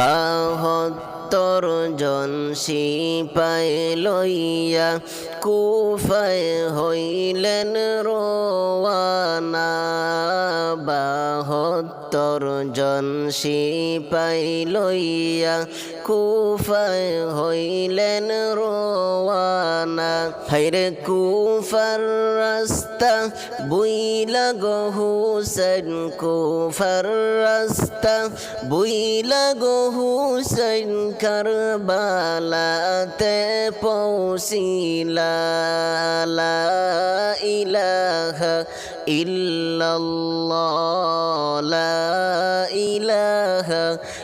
বাহত্তর জন সিপাই লইয়া কুফায় হইলেন রোয়ানা। বাহত্তর জন সিপাই লইয়া কুফায় হইলেন রোয়ানা হাইরে কুফার রাস্তা বুইলা গো হুসেন, কুফার রাস্তা বুইলা গো হুসেন, কারবালাতে পৌঁছিলা। ইলাহা ইল্লাল্লাহ, লা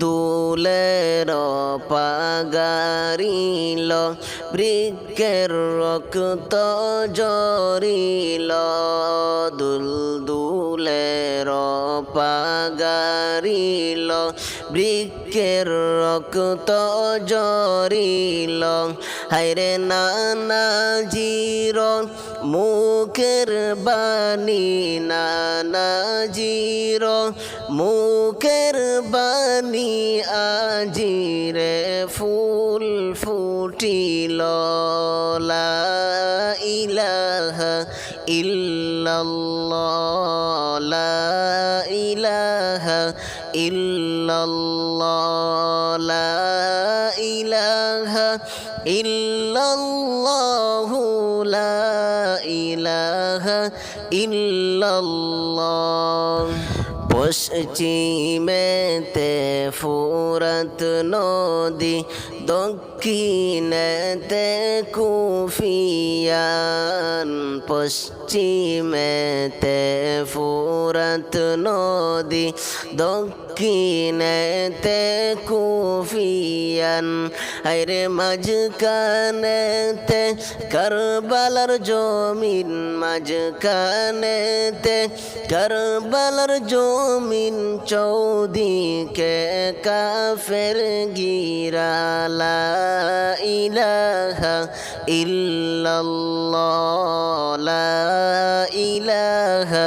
দুলের পাগারিল, বৃক্ষের রক্ত জরিল দুল দুলের পাগারিল, বৃক্ষের রক্ত জরিল হাইরে নানা জির মুখের বাণী, নানা জির মুখের বাণী আজিরে ফুল ফুটিল। লা ইলাহা ইল্লাল্লাহ, লা ইলাহা ইল্লাল্লাহ, লা ইলাহা ইল্লাল্লাহ, লা ইলাহা ইল্লাল্লাহ। পশ্চিমেতে ফুরত নদী দক্ষিণেতে কুফিয়ান পশ্চিমেতে ফুরত নদী দক্ষিণেতে কুফিয়ান আরে মাঝখানেতে কারবালার জমিন মাঝখানেতে কারবালার জমিন চৌদিকে কাফের গিরালা ইলাহা ইল্লাল্লাহ, লা ইলাহা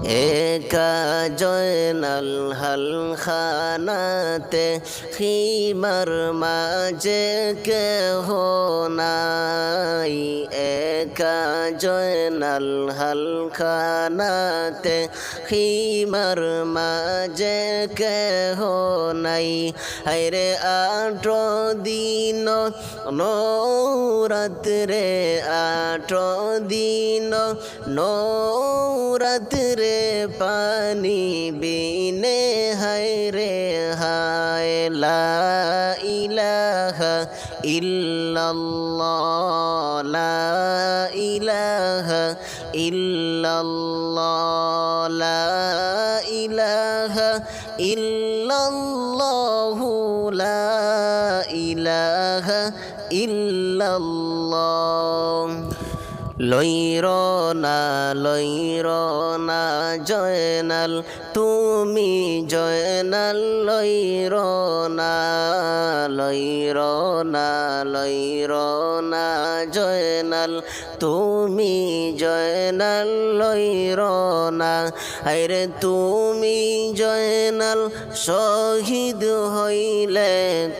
একা জয়নাল হাল খানাতে খিমার মাঝে কেহ নাই একা জয়নাল হাল খানাতে খিমার মাঝে কেহ নাই হাইরে আট দিন নৌরাত্রে আট দিন নৌরাত্রে পানি বিনে হায় রে হায়, লা ইলাহা ইল্লাল্লাহ, লা ইলাহা ইল্লাল্লাহ, লা ইলাহা ইল্লাল্লাহ, লা ইলাহা ইল্লাল্লাহ। লইর না লইর না জয়নাল, তুমি জয়নাল লইর না লইর না লইর না জয়নাল, তুমি জয়নাল লইর না আরে তুমি জয়নাল, শহীদ হইলে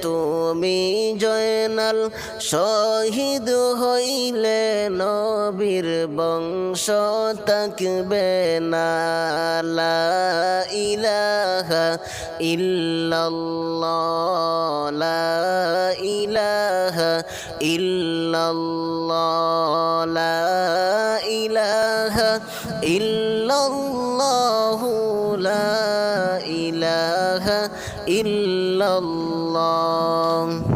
তুমি জয়নাল, শহীদ হইলে নবীর বংশ তাকবে না। লা ইলাহা ইল্লাল্লাহ। লা ইলাহা ইল্লাল্লাহ। লা ইলাহা ইল্লাল্লাহ। লা ইলাহা ইল্লাল্লাহ।